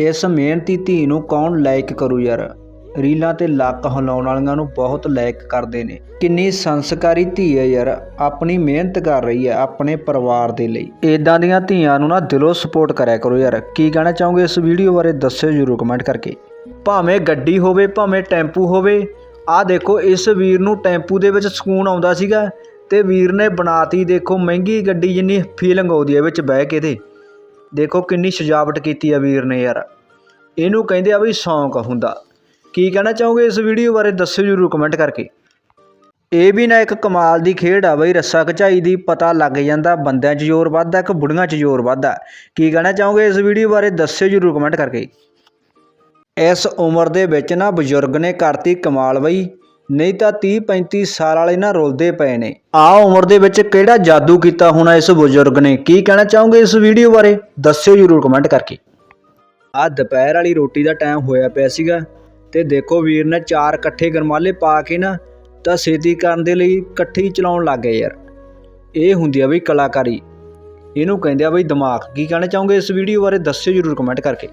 ਇਸ ਮਿਹਨਤੀ ਧੀ ਨੂੰ ਕੌਣ ਲਾਇਕ ਕਰੂ ਯਾਰ? ਰੀਲਾਂ ਤੇ ਲੱਕ ਹਿਲਾਉਣ ਵਾਲੀਆਂ ਨੂੰ ਬਹੁਤ ਲਾਇਕ ਕਰਦੇ ਨੇ। ਕਿੰਨੀ ਸੰਸਕਾਰੀ ਧੀ ਹੈ ਯਾਰ। ਆਪਣੀ ਮਿਹਨਤ ਕਰ ਰਹੀ ਹੈ ਆਪਣੇ ਪਰਿਵਾਰ ਦੇ ਲਈ। ਇਦਾਂ ਦੀਆਂ ਧੀਆਂ ਨੂੰ ਨਾ ਦਿਲੋਂ ਸਪੋਰਟ ਕਰਿਆ ਕਰੋ ਯਾਰ। ਕੀ ਕਹਿਣਾ ਚਾਹੋਗੇ ਇਸ ਵੀਡੀਓ ਬਾਰੇ ਦੱਸਿਓ ਜਰੂਰ ਕਮੈਂਟ ਕਰਕੇ। ਭਾਵੇਂ ਗੱਡੀ ਹੋਵੇ, ਭਾਵੇਂ ਟੈਂਪੂ ਹੋਵੇ, ਆਹ ਦੇਖੋ ਇਸ ਵੀਰ ਨੂੰ ਟੈਂਪੂ ਦੇ ਵਿੱਚ ਸਕੂਨ ਆਉਂਦਾ ਸੀਗਾ ਤੇ ਵੀਰ ਨੇ ਬਣਾਤੀ ਦੇਖੋ ਮਹਿੰਗੀ ਗੱਡੀ ਜਿੰਨੀ ਫੀਲਿੰਗ ਆਉਂਦੀ ਹੈ ਵਿੱਚ ਬਹਿ ਕੇ ਤੇ। ਦੇਖੋ ਕਿੰਨੀ ਸਜਾਵਟ ਕੀਤੀ ਆ ਵੀਰ ਨੇ ਯਾਰ। ਇਹਨੂੰ ਕਹਿੰਦੇ ਆ ਬਈ ਸ਼ੌਂਕ ਹੁੰਦਾ। ਕੀ ਕਹਿਣਾ ਚਾਹੋਗੇ ਇਸ ਵੀਡੀਓ ਬਾਰੇ ਦੱਸਿਓ ਜਰੂਰ ਕਮੈਂਟ ਕਰਕੇ। ਇਹ ਵੀ ਨਾ ਇੱਕ ਕਮਾਲ ਦੀ ਖੇਡ ਆ ਬਈ, ਰੱਸਾ ਖਚਾਈ ਦੀ ਪਤਾ ਲੱਗ ਜਾਂਦਾ, ਬੰਦਿਆਂ 'ਚ ਜ਼ੋਰ ਵੱਧਦਾ ਕਿ ਬੁੜੀਆਂ 'ਚ ਜ਼ੋਰ ਵੱਧਦਾ। ਕੀ ਕਹਿਣਾ ਚਾਹੋਗੇ ਇਸ ਵੀਡੀਓ ਬਾਰੇ ਦੱਸਿਓ ਜਰੂਰ ਕਮੈਂਟ ਕਰਕੇ। ਇਸ ਉਮਰ ਦੇ ਵਿੱਚ ਨਾ ਬਜ਼ੁਰਗ ਨੇ ਕਰਤੀ ਕਮਾਲ ਬਈ। ਨਹੀਂ ਤਾਂ 30 35 ਸਾਲ ਵਾਲੇ ਨਾ ਰੁਲਦੇ ਪਏ ਨੇ। ਆ ਉਮਰ ਦੇ ਵਿੱਚ ਕਿਹੜਾ ਜਾਦੂ ਕੀਤਾ ਹੋਣਾ ਇਸ ਬਜ਼ੁਰਗ ਨੇ? ਕੀ ਕਹਿਣਾ ਚਾਹੋਗੇ ਇਸ ਵੀਡੀਓ ਬਾਰੇ? ਦੱਸਿਓ ਜਰੂਰ ਕਮੈਂਟ ਕਰਕੇ। ਆ ਦੁਪਹਿਰ ਵਾਲੀ ਰੋਟੀ ਦਾ ਟਾਈਮ ਹੋਇਆ ਪਿਆ ਸੀਗਾ ਤੇ ਦੇਖੋ ਵੀਰ ਨੇ ਚਾਰ ਇਕੱਠੇ ਗਰਮਾਲੇ ਪਾ ਕੇ ਨਾ ਤਾਂ ਛੇਤੀ ਕਰਨ ਦੇ ਲਈ ਇਕੱਠੇ ਹੀ ਚਲਾਉਣ ਲੱਗ ਗਏ ਯਾਰ। ਇਹ ਹੁੰਦੀ ਆ ਬਈ ਕਲਾਕਾਰੀ। ਇਹਨੂੰ ਕਹਿੰਦੇ ਆ ਬਈ ਦਿਮਾਗ। ਕੀ ਕਹਿਣਾ ਚਾਹੋਗੇ ਇਸ ਵੀਡੀਓ ਬਾਰੇ? ਦੱਸਿਓ ਜਰੂਰ ਕਮੈਂਟ ਕਰਕੇ।